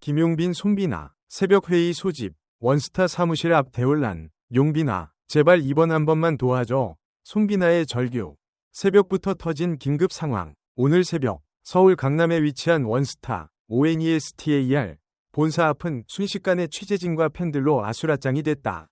김용빈 손비나 새벽 회의 소집 원스타 사무실 앞 대혼란 용빈아 제발 이번 한 번만 도와줘. 손비나의 절규. 새벽부터 터진 긴급 상황. 오늘 새벽 서울 강남에 위치한 원스타 ONESTAR 본사 앞은 순식간에 취재진과 팬들로 아수라장이 됐다.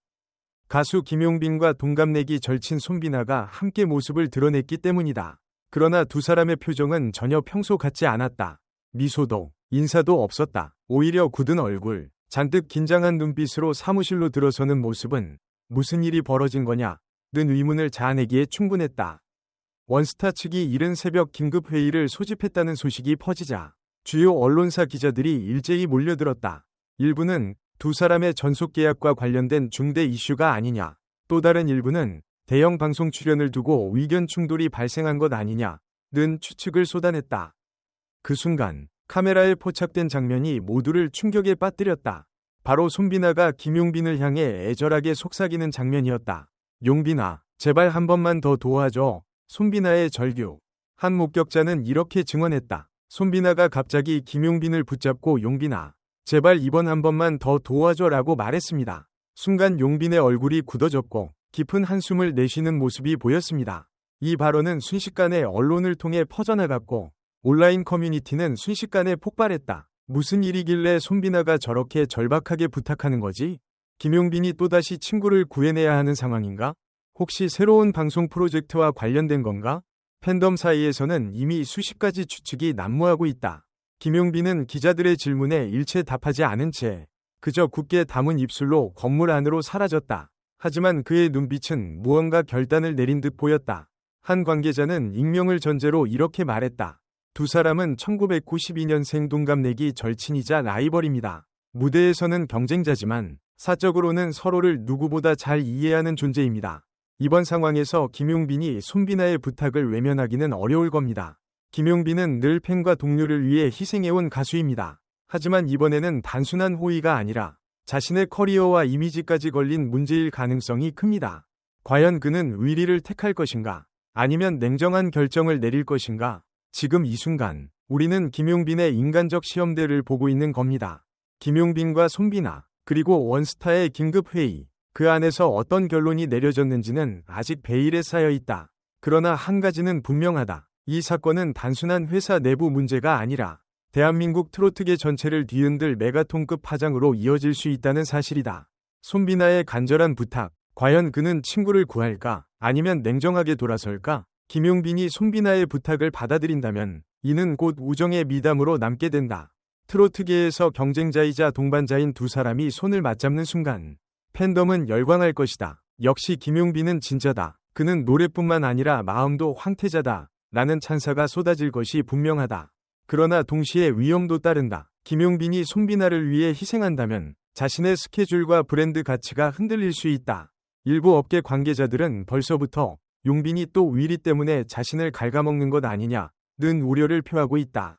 가수 김용빈과 동갑내기 절친 손비나가 함께 모습을 드러냈기 때문이다. 그러나 두 사람의 표정은 전혀 평소 같지 않았다. 미소도 인사도 없었다. 오히려 굳은 얼굴, 잔뜩 긴장한 눈빛으로 사무실로 들어서는 모습은 무슨 일이 벌어진 거냐? 는 의문을 자아내기에 충분했다. 원스타 측이 이른 새벽 긴급 회의를 소집했다는 소식이 퍼지자 주요 언론사 기자들이 일제히 몰려들었다. 일부는 두 사람의 전속 계약과 관련된 중대 이슈가 아니냐. 또 다른 일부는 대형 방송 출연을 두고 의견 충돌이 발생한 것 아니냐. 는 추측을 쏟아냈다. 그 순간 카메라에 포착된 장면이 모두를 충격에 빠뜨렸다. 바로 손비나가 김용빈을 향해 애절하게 속삭이는 장면이었다. 용빈아, 제발 한 번만 더 도와줘. 손비나의 절규. 한 목격자는 이렇게 증언했다. 손비나가 갑자기 김용빈을 붙잡고 용빈아, 제발 이번 한 번만 더 도와줘라고 말했습니다. 순간 용빈의 얼굴이 굳어졌고 깊은 한숨을 내쉬는 모습이 보였습니다. 이 발언은 순식간에 언론을 통해 퍼져나갔고 온라인 커뮤니티는 순식간에 폭발했다. 무슨 일이길래 손비나가 저렇게 절박하게 부탁하는 거지? 김용빈이 또다시 친구를 구해내야 하는 상황인가? 혹시 새로운 방송 프로젝트와 관련된 건가? 팬덤 사이에서는 이미 수십 가지 추측이 난무하고 있다. 김용빈은 기자들의 질문에 일체 답하지 않은 채 그저 굳게 담은 입술로 건물 안으로 사라졌다. 하지만 그의 눈빛은 무언가 결단을 내린 듯 보였다. 한 관계자는 익명을 전제로 이렇게 말했다. 두 사람은 1992년생 동갑내기 절친이자 라이벌입니다. 무대에서는 경쟁자지만 사적으로는 서로를 누구보다 잘 이해하는 존재입니다. 이번 상황에서 김용빈이 손비나의 부탁을 외면하기는 어려울 겁니다. 김용빈은 늘 팬과 동료를 위해 희생해온 가수입니다. 하지만 이번에는 단순한 호의가 아니라 자신의 커리어와 이미지까지 걸린 문제일 가능성이 큽니다. 과연 그는 의리를 택할 것인가? 아니면 냉정한 결정을 내릴 것인가? 지금 이 순간 우리는 김용빈의 인간적 시험대를 보고 있는 겁니다. 김용빈과 손비나 그리고 원스타의 긴급 회의 그 안에서 어떤 결론이 내려졌는지는 아직 베일에 쌓여 있다. 그러나 한 가지는 분명하다. 이 사건은 단순한 회사 내부 문제가 아니라 대한민국 트로트계 전체를 뒤흔들 메가톤급 파장으로 이어질 수 있다는 사실이다. 손비나의 간절한 부탁, 과연 그는 친구를 구할까? 아니면 냉정하게 돌아설까? 김용빈이 손비나의 부탁을 받아들인다면 이는 곧 우정의 미담으로 남게 된다. 트로트계에서 경쟁자이자 동반자인 두 사람이 손을 맞잡는 순간 팬덤은 열광할 것이다. 역시 김용빈은 진짜다. 그는 노래뿐만 아니라 마음도 황태자다. 라는 찬사가 쏟아질 것이 분명하다. 그러나 동시에 위험도 따른다. 김용빈이 손비나를 위해 희생한다면 자신의 스케줄과 브랜드 가치가 흔들릴 수 있다. 일부 업계 관계자들은 벌써부터 용빈이 또 위리 때문에 자신을 갉아먹는 것 아니냐 는 우려를 표하고 있다.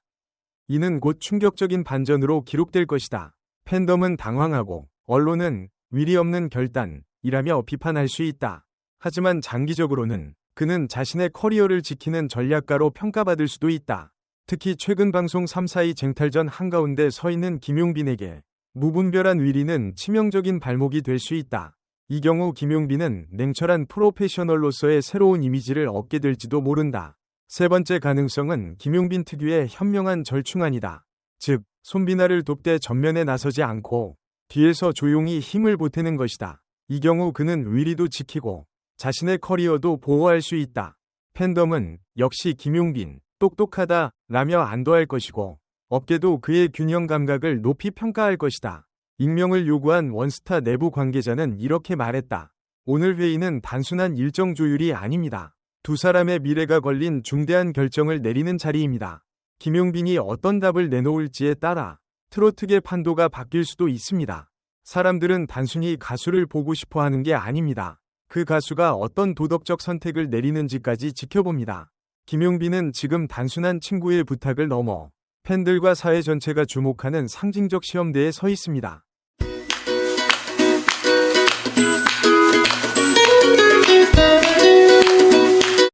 이는 곧 충격적인 반전으로 기록될 것이다. 팬덤은 당황하고 언론은 위리 없는 결단이라며 비판할 수 있다. 하지만 장기적으로는 그는 자신의 커리어를 지키는 전략가로 평가받을 수도 있다. 특히 최근 방송 3사의 쟁탈전 한가운데 서 있는 김용빈에게 무분별한 위리는 치명적인 발목이 될 수 있다. 이 경우 김용빈은 냉철한 프로페셔널로서의 새로운 이미지를 얻게 될지도 모른다. 세 번째 가능성은 김용빈 특유의 현명한 절충안이다. 즉, 손비나를 돕되 전면에 나서지 않고 뒤에서 조용히 힘을 보태는 것이다. 이 경우 그는 위리도 지키고 자신의 커리어도 보호할 수 있다. 팬덤은 역시 김용빈, 똑똑하다 라며 안도할 것이고 업계도 그의 균형 감각을 높이 평가할 것이다. 익명을 요구한 원스타 내부 관계자는 이렇게 말했다. 오늘 회의는 단순한 일정 조율이 아닙니다. 두 사람의 미래가 걸린 중대한 결정을 내리는 자리입니다. 김용빈이 어떤 답을 내놓을지에 따라 트로트계 판도가 바뀔 수도 있습니다. 사람들은 단순히 가수를 보고 싶어 하는 게 아닙니다. 그 가수가 어떤 도덕적 선택을 내리는지까지 지켜봅니다. 김용빈은 지금 단순한 친구의 부탁을 넘어 팬들과 사회 전체가 주목하는 상징적 시험대에 서 있습니다.